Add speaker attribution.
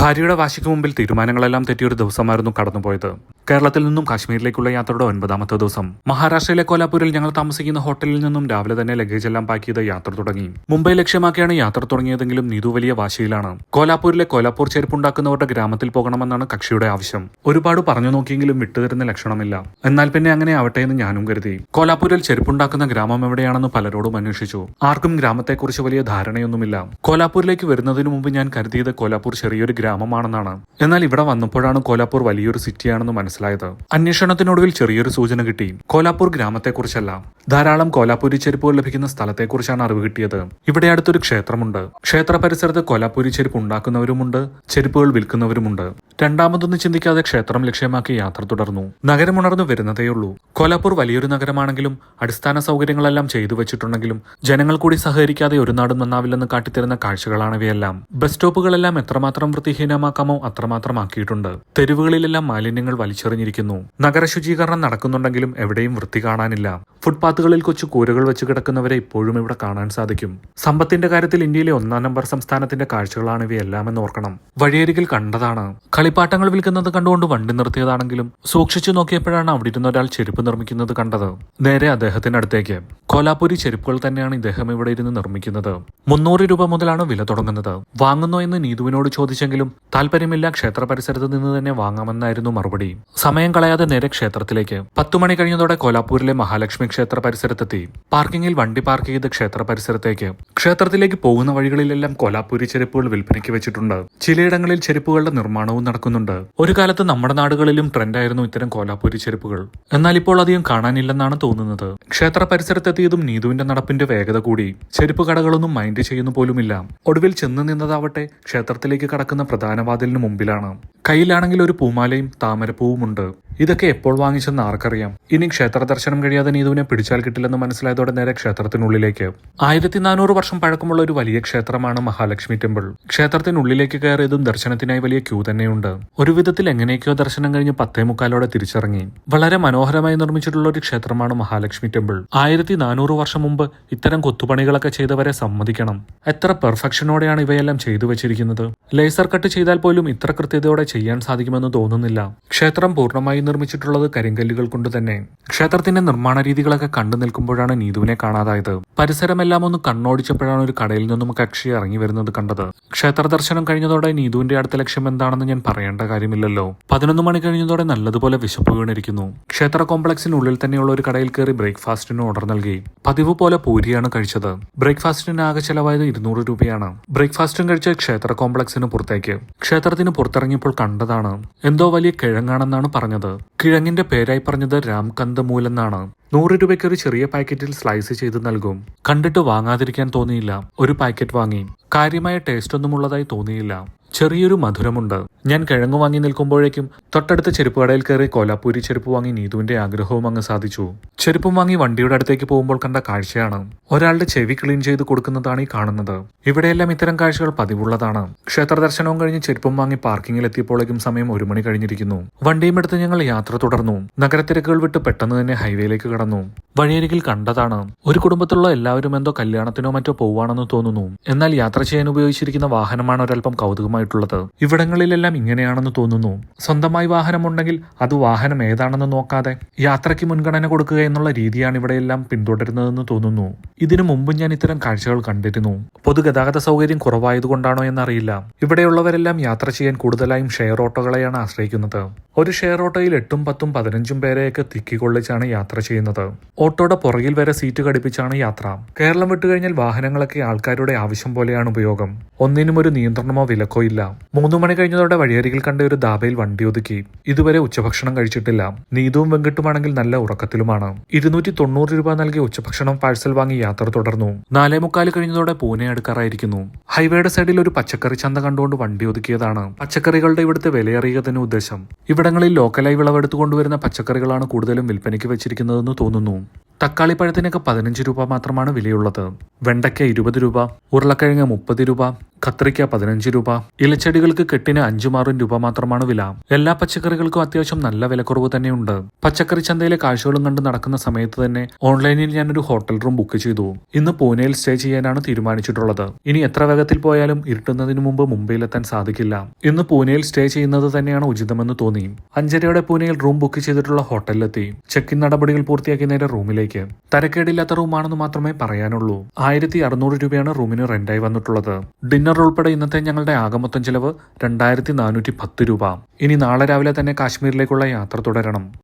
Speaker 1: ഭാര്യയുടെ വാശിക്ക് മുമ്പിൽ തീരുമാനങ്ങളെല്ലാം തെറ്റിയൊരു ദിവസമായിരുന്നു കടന്നുപോയത് കേരളത്തിൽ നിന്നും കാശ്മീരിലേക്കുള്ള യാത്രയുടെ ഒൻപതാമത്തെ ദിവസം. മഹാരാഷ്ട്രയിലെ കോലാപൂരിൽ ഞങ്ങൾ താമസിക്കുന്ന ഹോട്ടലിൽ നിന്നും രാവിലെ തന്നെ ലഗേജ് എല്ലാം പാക്ക് ചെയ്ത് യാത്ര തുടങ്ങി. മുംബൈ ലക്ഷ്യമാക്കിയാണ് യാത്ര തുടങ്ങിയതെങ്കിലും നീതു വലിയ വാശിയിലാണ്. കോലാപൂരിലെ കോലാപൂർ ചെരുപ്പുണ്ടാക്കുന്നവരുടെ ഗ്രാമത്തിൽ പോകണമെന്നാണ് കക്ഷിയുടെ ആവശ്യം. ഒരുപാട് പറഞ്ഞു നോക്കിയെങ്കിലും വിട്ടുതരുന്ന ലക്ഷണമില്ല. എന്നാൽ പിന്നെ അങ്ങനെ ആവട്ടെ എന്ന് ഞാനും കരുതി. കോലാപൂരിൽ ചെരുപ്പുണ്ടാക്കുന്ന ഗ്രാമം എവിടെയാണെന്ന് പലരോടും അന്വേഷിച്ചു. ആർക്കും ഗ്രാമത്തെക്കുറിച്ച് വലിയ ധാരണയൊന്നുമില്ല. കോലാപൂരിലേക്ക് വരുന്നതിന് മുമ്പ് ഞാൻ കരുതിയത് കോലാപൂർ ചെറിയൊരു ഗ്രാമമാണെന്നാണ്. എന്നാൽ ഇവിടെ വന്നപ്പോഴാണ് കോലാപൂർ വലിയൊരു സിറ്റിയാണെന്ന് മനസ്സിലായത്. അന്വേഷണത്തിനൊടുവിൽ ചെറിയൊരു സൂചന കിട്ടി. കോലാപ്പൂർ ഗ്രാമത്തെക്കുറിച്ചല്ല. ധാരാളം കോലാപ്പൂരി ചെരുപ്പുകൾ ലഭിക്കുന്ന സ്ഥലത്തെക്കുറിച്ചാണ് അറിവ് കിട്ടിയത്. ഇവിടെ അടുത്തൊരു ക്ഷേത്രമുണ്ട്. ക്ഷേത്ര പരിസരത്ത് കോലാപ്പൂരി ചെരുപ്പ് ഉണ്ടാക്കുന്നവരുമുണ്ട് ചെരുപ്പുകൾ വിൽക്കുന്നവരുമുണ്ട്. രണ്ടാമതൊന്നും ചിന്തിക്കാതെ ക്ഷേത്രം ലക്ഷ്യമാക്കി യാത്ര തുടർന്നു. നഗരമുണർന്നു വരുന്നതേയുള്ളൂ. കോലാപ്പൂർ വലിയൊരു നഗരമാണെങ്കിലും അടിസ്ഥാന സൗകര്യങ്ങളെല്ലാം ചെയ്തു വെച്ചിട്ടുണ്ടെങ്കിലും ജനങ്ങൾ കൂടി സഹകരിക്കാതെ ഒരു നാടും നന്നാവില്ലെന്ന് കാട്ടിത്തരുന്ന കാഴ്ചകളാണിവയെല്ലാം ബസ് സ്റ്റോപ്പുകളെല്ലാം എത്രമാത്രം വൃത്തിഹീനമാക്കാമോ അത്രമാത്രം ആക്കിയിട്ടുണ്ട്. തെരുവുകളിലെല്ലാം മാലിന്യങ്ങൾ വലിച്ചെറിഞ്ഞിരിക്കുന്നു നഗര ശുചീകരണം നടക്കുന്നുണ്ടെങ്കിലും എവിടെയും വൃത്തി കാണാനില്ല. ഫുട്പാത്തുകളിൽ കൊച്ചു കൂരകൾ വെച്ച് കിടക്കുന്നവരെ ഇപ്പോഴും ഇവിടെ കാണാൻ സാധിക്കും. സമ്പത്തിന്റെ കാര്യത്തിൽ ഇന്ത്യയിലെ ഒന്നാം നമ്പർ സംസ്ഥാനത്തിന്റെ കാഴ്ചകളാണ് ഇവയെല്ലാം എന്ന് ഓർക്കണം. വഴിയരികിൽ കണ്ടതാണ്. കളിപ്പാട്ടങ്ങൾ വിൽക്കുന്നത് കണ്ടുകൊണ്ട് വണ്ടി നിർത്തിയതാണെങ്കിലും സൂക്ഷിച്ചു നോക്കിയപ്പോഴാണ് അവിടെ ഇരുന്ന ഒരാൾ ചെരുപ്പ് നിർമ്മിക്കുന്നത് കണ്ടത്. നേരെ അദ്ദേഹത്തിന്റെ അടുത്തേക്ക് കോലാപുരി ചെരുപ്പുകൾ തന്നെയാണ് ഇദ്ദേഹം ഇവിടെ ഇരുന്ന് നിർമ്മിക്കുന്നത്. മുന്നൂറ് രൂപ മുതലാണ് വില തുടങ്ങുന്നത്. വാങ്ങുന്നോ എന്ന് നീതുവിനോട് ചോദിച്ചെങ്കിലും താല്പര്യമില്ല ക്ഷേത്ര പരിസരത്ത് നിന്ന് തന്നെ വാങ്ങാമെന്നായിരുന്നു മറുപടി. സമയം കളയാതെ നേരെ ക്ഷേത്രത്തിലേക്ക്. പത്തു മണി കഴിഞ്ഞതോടെ കോലാപൂരിലെ മഹാലക്ഷ്മി ക്ഷേത്ര പരിസരത്തെത്തി. പാർക്കിംഗിൽ വണ്ടി പാർക്ക് ചെയ്ത് ക്ഷേത്ര പരിസരത്തേക്ക്. ക്ഷേത്രത്തിലേക്ക് പോകുന്ന വഴികളിലെല്ലാം കോലാപൂരി ചെരുപ്പുകൾ വിൽപ്പനയ്ക്ക് വെച്ചിട്ടുണ്ട്. ചിലയിടങ്ങളിൽ ചെരുപ്പുകളുടെ നിർമ്മാണവും നടക്കുന്നുണ്ട്. ഒരു കാലത്ത് നമ്മുടെ നാടുകളിലും ട്രെൻഡായിരുന്നു ഇത്തരം കോലാപൂരി ചെരുപ്പുകൾ. എന്നാൽ ഇപ്പോൾ അധികം കാണാനില്ലെന്നാണ് തോന്നുന്നത്. ക്ഷേത്ര പരിസരത്തെത്തിയതും നീതുവിന്റെ നടപ്പിന്റെ വേഗത കൂടി. ചെരുപ്പ് കടകളൊന്നും മൈൻഡ് ചെയ്യുന്നു പോലുമില്ല. ഒടുവിൽ ചെന്ന് നിന്നതാവട്ടെ ക്ഷേത്രത്തിലേക്ക് കടക്കുന്ന പ്രധാന വാതിലിന് മുമ്പിലാണ്. കയ്യിലാണെങ്കിൽ ഒരു പൂമാലയും താമരപ്പൂവും ഉണ്ട് ഇതൊക്കെ എപ്പോൾ വാങ്ങിച്ചെന്ന് ആർക്കറിയാം? ഇനി ക്ഷേത്ര ദർശനം കഴിയാതെ നീതുവിനെ പിടിച്ചാൽ കിട്ടില്ലെന്ന് മനസ്സിലായതോടെ നേരെ ക്ഷേത്രത്തിനുള്ളിലേക്ക്. ആയിരത്തി നാനൂറ് വർഷം പഴക്കമുള്ള ഒരു വലിയ ക്ഷേത്രമാണ് മഹാലക്ഷ്മി ടെമ്പിൾ. ക്ഷേത്രത്തിനുള്ളിലേക്ക് കയറിയതും ദർശനത്തിനായി വലിയ ക്യൂ തന്നെയുണ്ട്. ഒരു വിധത്തിൽ എങ്ങനെയൊക്കെയോ ദർശനം കഴിഞ്ഞ് പത്തേ മുക്കാലോടെ തിരിച്ചിറങ്ങി. വളരെ മനോഹരമായി നിർമ്മിച്ചിട്ടുള്ള ഒരു ക്ഷേത്രമാണ് മഹാലക്ഷ്മി ടെമ്പിൾ. ആയിരത്തി നാനൂറ് വർഷം മുമ്പ് ഇത്തരം കൊത്തുപണികളൊക്കെ ചെയ്തവരെ സമ്മതിക്കണം. എത്ര പെർഫെക്ഷനോടെയാണ് ഇവയെല്ലാം ചെയ്തു വെച്ചിരിക്കുന്നത്? ലേസർ കട്ട് ചെയ്താൽ പോലും ഇത്ര കൃത്യതയോടെ ചെയ്യാൻ സാധിക്കുമെന്ന് തോന്നുന്നില്ല. ക്ഷേത്രം പൂർണമായി നിർമ്മിച്ചിട്ടുള്ളത് കരിങ്കല്ലുകൾ കൊണ്ട് തന്നെ. ക്ഷേത്രത്തിന്റെ നിർമ്മാണ രീതികളൊക്കെ കണ്ടു നിൽക്കുമ്പോഴാണ് നീതുവിനെ കാണാതായത്. പരിസരമെല്ലാം ഒന്ന് കണ്ണോടിച്ചപ്പോഴാണ് ഒരു കടയിൽ നിന്നും കക്ഷി ഇറങ്ങി വരുന്നത് കണ്ടത്. ക്ഷേത്ര ദർശനം കഴിഞ്ഞതോടെ നീതുവിന്റെ അടുത്ത ലക്ഷ്യം എന്താണെന്ന് ഞാൻ പറയേണ്ട കാര്യമില്ലല്ലോ. പതിനൊന്ന് മണി കഴിഞ്ഞതോടെ നല്ലതുപോലെ വിശപ്പ് വീണിരിക്കുന്നു. ക്ഷേത്ര കോംപ്ലക്സിനുള്ളിൽ തന്നെയുള്ള ഒരു കടയിൽ കയറി ബ്രേക്ക്ഫാസ്റ്റിന് ഓർഡർ നൽകി. പതിവ് പോലെ പൂരിയാണ് കഴിച്ചത്. ബ്രേക്ക്ഫാസ്റ്റിന് ആകെ ചെലവായത് ഇരുന്നൂറ് രൂപയാണ്. ബ്രേക്ക്ഫാസ്റ്റും കഴിച്ച് ക്ഷേത്ര കോംപ്ലക്സിന് പുറത്തേക്ക്. ക്ഷേത്രത്തിന് പുറത്തിറങ്ങിയപ്പോൾ കണ്ടതാണ്. എന്തോ വലിയ കിഴങ്ങാണെന്നാണ് പറഞ്ഞത്. കിഴങ്ങിന്റെ പേരായി പറഞ്ഞത് രാംകന്ദ മൂലെന്നാണ് നൂറ് രൂപയ്ക്ക് ഒരു ചെറിയ പാക്കറ്റിൽ സ്ലൈസ് ചെയ്ത് നൽകും. കണ്ടിട്ട് വാങ്ങാതിരിക്കാൻ തോന്നിയില്ല. ഒരു പാക്കറ്റ് വാങ്ങി. കാര്യമായ ടേസ്റ്റ് ഒന്നും ഉള്ളതായി തോന്നിയില്ല. ചെറിയൊരു മധുരമുണ്ട്. ഞാൻ കിഴങ്ങ് വാങ്ങി നിൽക്കുമ്പോഴേക്കും തൊട്ടടുത്ത ചെരുപ്പ് കടയിൽ കയറി കോലാപ്പൂരി ചെരുപ്പ് വാങ്ങി നീതുവിന്റെ ആഗ്രഹവും അങ്ങ് സാധിച്ചു. ചെരുപ്പും വാങ്ങി വണ്ടിയുടെ അടുത്തേക്ക് പോകുമ്പോൾ കണ്ട കാഴ്ചയാണ്. ഒരാളുടെ ചെവി ക്ലീൻ ചെയ്ത് കൊടുക്കുന്നതാണ് ഈ കാണുന്നത്. ഇവിടെയെല്ലാം ഇത്തരം കാഴ്ചകൾ പതിവുള്ളതാണ്. ക്ഷേത്ര ദർശനവും കഴിഞ്ഞ് ചെരുപ്പും വാങ്ങി പാർക്കിങ്ങിൽ എത്തിയപ്പോഴേക്കും സമയം ഒരു മണി കഴിഞ്ഞിരിക്കുന്നു. വണ്ടിയും എടുത്ത് ഞങ്ങൾ യാത്ര തുടർന്നു. നഗരത്തിരക്കുകൾ വിട്ട് പെട്ടെന്ന് തന്നെ ഹൈവേയിലേക്ക് കടന്നു. വഴിയരികിൽ കണ്ടതാണ്. ഒരു കുടുംബത്തിലുള്ള എല്ലാവരും എന്തോ കല്യാണത്തിനോ മറ്റോ പോവാണെന്ന് തോന്നുന്നു. എന്നാൽ യാത്ര ചെയ്യാൻ ഉപയോഗിച്ചിരിക്കുന്ന വാഹനമാണ് ഒരല്പം കൗതുകമായിട്ടുള്ളത് ഇവിടങ്ങളിലെല്ലാം ഇങ്ങനെയാണെന്ന് തോന്നുന്നു. സ്വന്തമായി വാഹനമുണ്ടെങ്കിൽ അത് വാഹനം ഏതാണെന്ന് നോക്കാതെ യാത്രയ്ക്ക് മുൻഗണന കൊടുക്കുക എന്നുള്ള രീതിയാണ് ഇവിടെയെല്ലാം പിന്തുടരുന്നതെന്ന് തോന്നുന്നു. ഇതിനു മുമ്പ് ഞാൻ ഇത്തരം കാഴ്ചകൾ കണ്ടിരുന്നു. പൊതുഗതാഗത സൗകര്യം കുറവായതുകൊണ്ടാണോ എന്നറിയില്ല. ഇവിടെയുള്ളവരെല്ലാം യാത്ര ചെയ്യാൻ കൂടുതലായും ഷെയർ ഓട്ടോകളെയാണ് ആശ്രയിക്കുന്നത്. ഒരു ഷെയർ ഓട്ടോയിൽ എട്ടും പത്തും പതിനഞ്ചും പേരെയൊക്കെ തിക്കിക്കൊള്ളിച്ചാണ് യാത്ര ചെയ്യുന്നത്. ഓട്ടോയുടെ പുറകിൽ വരെ സീറ്റ് ഘടിപ്പിച്ചാണ് യാത്ര. കേരളം വിട്ടുകഴിഞ്ഞാൽ വാഹനങ്ങളൊക്കെ ആൾക്കാരുടെ ആവശ്യം പോലെയാണ് ഉപയോഗം. ഒന്നിനും ഒരു നിയന്ത്രണമോ വിലക്കോ ഇല്ല മൂന്നു മണി കഴിഞ്ഞതോടെ വഴിയരികിൽ കണ്ട ഒരു ദാബയിൽ വണ്ടി ഒതുക്കി. ഇതുവരെ ഉച്ചഭക്ഷണം കഴിച്ചിട്ടില്ല. നീതുവും വെങ്കിട്ടുമാണെങ്കിൽ നല്ല ഉറക്കത്തിലുമാണ്. ഇരുന്നൂറ്റി തൊണ്ണൂറ് രൂപ നൽകി ഉച്ചഭക്ഷണം പാഴ്സൽ വാങ്ങി യാത്ര തുടർന്നു. നാലേ മുക്കാൽ കഴിഞ്ഞതോടെ പൂനെ അടുക്കാറായിരിക്കുന്നു. ഹൈവേയുടെ സൈഡിൽ ഒരു പച്ചക്കറി ചന്ത കണ്ടുകൊണ്ട് വണ്ടി ഒതുക്കിയതാണ്. പച്ചക്കറികളുടെ ഇവിടുത്തെ വിലയറിയുക തന്നെ ഉദ്ദേശം. ഇവിടങ്ങളിൽ ലോക്കലായി വിളവെടുത്തു കൊണ്ടുവരുന്ന പച്ചക്കറികളാണ് കൂടുതലും വിൽപ്പനയ്ക്ക് വെച്ചിരിക്കുന്നതെന്ന് തോന്നുന്നു. തക്കാളിപ്പഴത്തിനൊക്കെ പതിനഞ്ച് രൂപ മാത്രമാണ് വിലയുള്ളത്. വെണ്ടയ്ക്ക ഇരുപത് രൂപ ഉരുളക്കിഴങ്ങ് മുപ്പത് രൂപ കത്രിക്ക പതിനഞ്ച് രൂപ ഇലച്ചെടികൾക്ക് കെട്ടിന് അഞ്ചുമാറും രൂപ മാത്രമാണ് വില. എല്ലാ പച്ചക്കറികൾക്കും അത്യാവശ്യം നല്ല വിലക്കുറവ് തന്നെയുണ്ട്. പച്ചക്കറി ചന്തയിലെ കാഴ്ചകളും കണ്ട് നടക്കുന്ന സമയത്ത് തന്നെ ഓൺലൈനിൽ ഞാനൊരു ഹോട്ടൽ റൂം ബുക്ക് ചെയ്തു. ഇന്ന് പൂനെയിൽ സ്റ്റേ ചെയ്യാനാണ് തീരുമാനിച്ചിട്ടുള്ളത്. ഇനി എത്ര വേഗത്തിൽ പോയാലും ഇരുട്ടുന്നതിന് മുമ്പ് മുംബൈയിലെത്താൻ സാധിക്കില്ല. ഇന്ന് പൂനെയിൽ സ്റ്റേ ചെയ്യുന്നത് തന്നെയാണ് ഉചിതമെന്ന് തോന്നി. അഞ്ചരയോടെ പൂനെയിൽ റൂം ബുക്ക് ചെയ്തിട്ടുള്ള ഹോട്ടലിലെത്തി. ചെക്ക് ഇൻ നടപടികൾ പൂർത്തിയാക്കി നേരെ റൂമിലേക്ക് തരക്കേടില്ലാത്ത റൂമാണെന്ന് മാത്രമേ പറയാനുള്ളൂ. ആയിരത്തി അറുന്നൂറ് രൂപയാണ് റൂമിന് റെന്റായി വന്നിട്ടുള്ളത്. ഡിന്നർ ഉൾപ്പെടെ ഇന്നത്തെ ഞങ്ങളുടെ ആകമൊത്തം ചെലവ് രണ്ടായിരത്തി നാനൂറ്റി പത്ത് രൂപ. ഇനി നാളെ രാവിലെ തന്നെ കാശ്മീരിലേക്കുള്ള യാത്ര തുടരണം.